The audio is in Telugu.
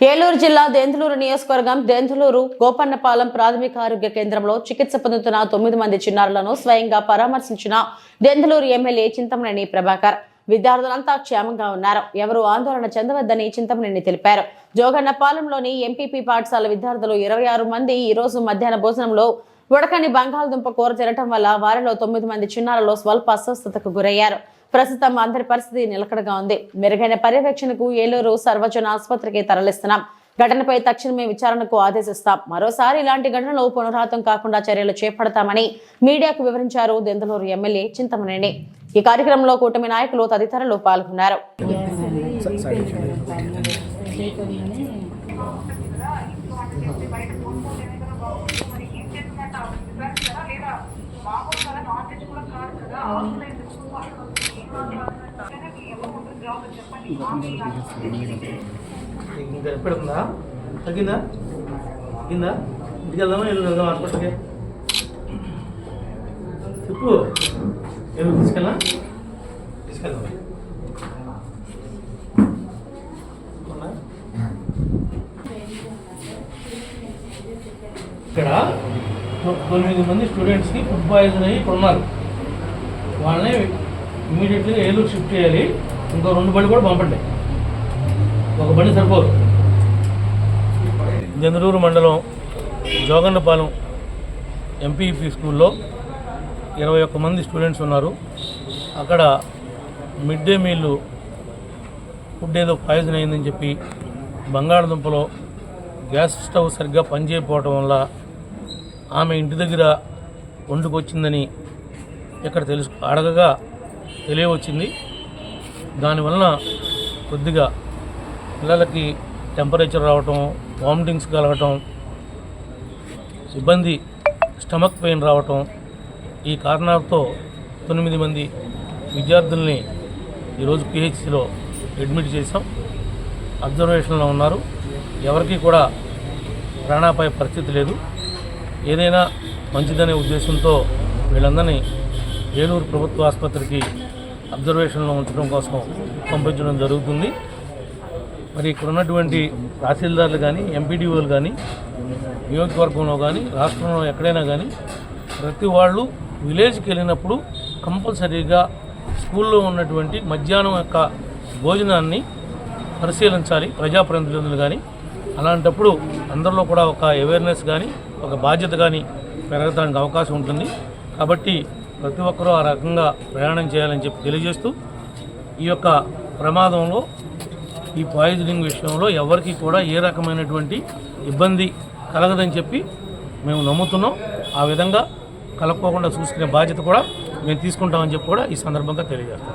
ఏలూరు జిల్లా దెంతులూరు నియోజకవర్గం దెంతులూరు గోపన్నపాలెం ప్రాథమిక ఆరోగ్య కేంద్రంలో చికిత్స పొందుతున్న తొమ్మిది మంది చిన్నారులను స్వయంగా పరామర్శించిన దెంతులూరు ఎమ్మెల్యే చింతమనేని ప్రభాకర్. విద్యార్థులంతా క్షేమంగా ఉన్నారు. ఎవరు ఆందోళన చెందవద్దని చింతమనేని తెలిపారు. జోగన్నపాలెంలోని ఎంపీపీ పాఠశాల విద్యార్థులు ఇరవై ఆరు మంది ఈ రోజు మధ్యాహ్న భోజనంలో ఉడకని బంగాళదుంప కూర తినటం వల్ల వారిలో తొమ్మిది మంది చిన్నారులు స్వల్ప అస్వస్థతకు గురయ్యారు. ప్రస్తుతం అందరి పరిస్థితి నిలకడగా ఉంది. మెరుగైన పర్యవేక్షణకు ఏలూరు సర్వజన ఆసుపత్రికి తరలిస్తున్నాం. ఘటనపై తక్షణమే విచారణకు ఆదేశిస్తాం. మరోసారి ఇలాంటి ఘటనలు పునరావృతం కాకుండా చర్యలు చేపడతామని మీడియాకు వివరించారు దెందలూరు ఎమ్మెల్యే చింతమనేని. ఈ కార్యక్రమంలో కూటమి నాయకులు తదితరులు పాల్గొన్నారు. ఇంకా ఎప్పుడుందా తగ్గిందా? తగ్గిందా? ఇంటికి వెళ్దామా వెళ్ళి వెళ్దాం హాస్పిటల్కి? చెప్పు. ఏమి తీసుకెళ్ళా తీసుకెళ్దాం? ఇక్కడ? తొమ్మిది మంది స్టూడెంట్స్కి ఫుడ్ పాయిజన్ అయ్యి ఇక్కడ ఉన్నారు వాళ్ళని ఇమీడియట్లీ ఏలూరు షిఫ్ట్ చేయాలి. ఇంకో రెండు బండి కూడా పంపండి. ఒక బండి సరిపోదు. జంద్రూరు మండలం జోగన్నపాలెం ఎంపీపీ స్కూల్లో ఇరవై ఒక్క మంది స్టూడెంట్స్ ఉన్నారు. అక్కడ మిడ్ డే మీల్ ఫుడ్ ఏదో పాయిజన్ అయిందని చెప్పి బంగాళదుంపలో గ్యాస్ స్టవ్ సరిగ్గా పనిచేయకపోవటం వల్ల ఆమె ఇంటి దగ్గర వండుకొచ్చిందని ఇక్కడ తెలుసు అడగగా తెలియవచ్చింది. దానివలన కొద్దిగా పిల్లలకి టెంపరేచర్ రావటం వామిటింగ్స్ కలగటం ఇబ్బంది స్టమక్ పెయిన్ రావటం ఈ కారణాలతో తొమ్మిది మంది విద్యార్థుల్ని ఈరోజు పిహెచ్సిలో అడ్మిట్ చేసాం అబ్జర్వేషన్లో ఉన్నారు. ఎవరికీ కూడా ప్రాణాపాయ పరిస్థితి లేదు. ఏదైనా మంచిదనే ఉద్దేశంతో వీళ్ళందరినీ ఏలూరు ప్రభుత్వ ఆసుపత్రికి అబ్జర్వేషన్లో ఉంచడం కోసం పంపించడం జరుగుతుంది. మరి ఇక్కడ ఉన్నటువంటి తహసీల్దార్లు కానీ ఎంపీడీఓలు కానీ నియోజకవర్గంలో కానీ రాష్ట్రంలో ఎక్కడైనా కానీ ప్రతి వాళ్ళు విలేజ్కి వెళ్ళినప్పుడు కంపల్సరీగా స్కూల్లో ఉన్నటువంటి మధ్యాహ్నం యొక్క భోజనాన్ని పరిశీలించాలి. ప్రజాప్రతినిధులు కానీ అలాంటప్పుడు అందరిలో కూడా ఒక అవేర్నెస్ కానీ ఒక బాధ్యత కానీ పెరగడానికి అవకాశం ఉంటుంది. కాబట్టి ప్రతి ఒక్కరూ ఆ రకంగా ప్రయాణం చేయాలని చెప్పి తెలియజేస్తూ ఈ యొక్క ప్రమాదంలో ఈ పాయిజనింగ్ విషయంలో ఎవరికి కూడా ఏ రకమైనటువంటి ఇబ్బంది కలగదని చెప్పి మేము నమ్ముతున్నాం. ఆ విధంగా కలక్కోకుండా చూసుకునే బాధ్యత కూడా మేము తీసుకుంటామని చెప్పి కూడా ఈ సందర్భంగా తెలియజేస్తాం.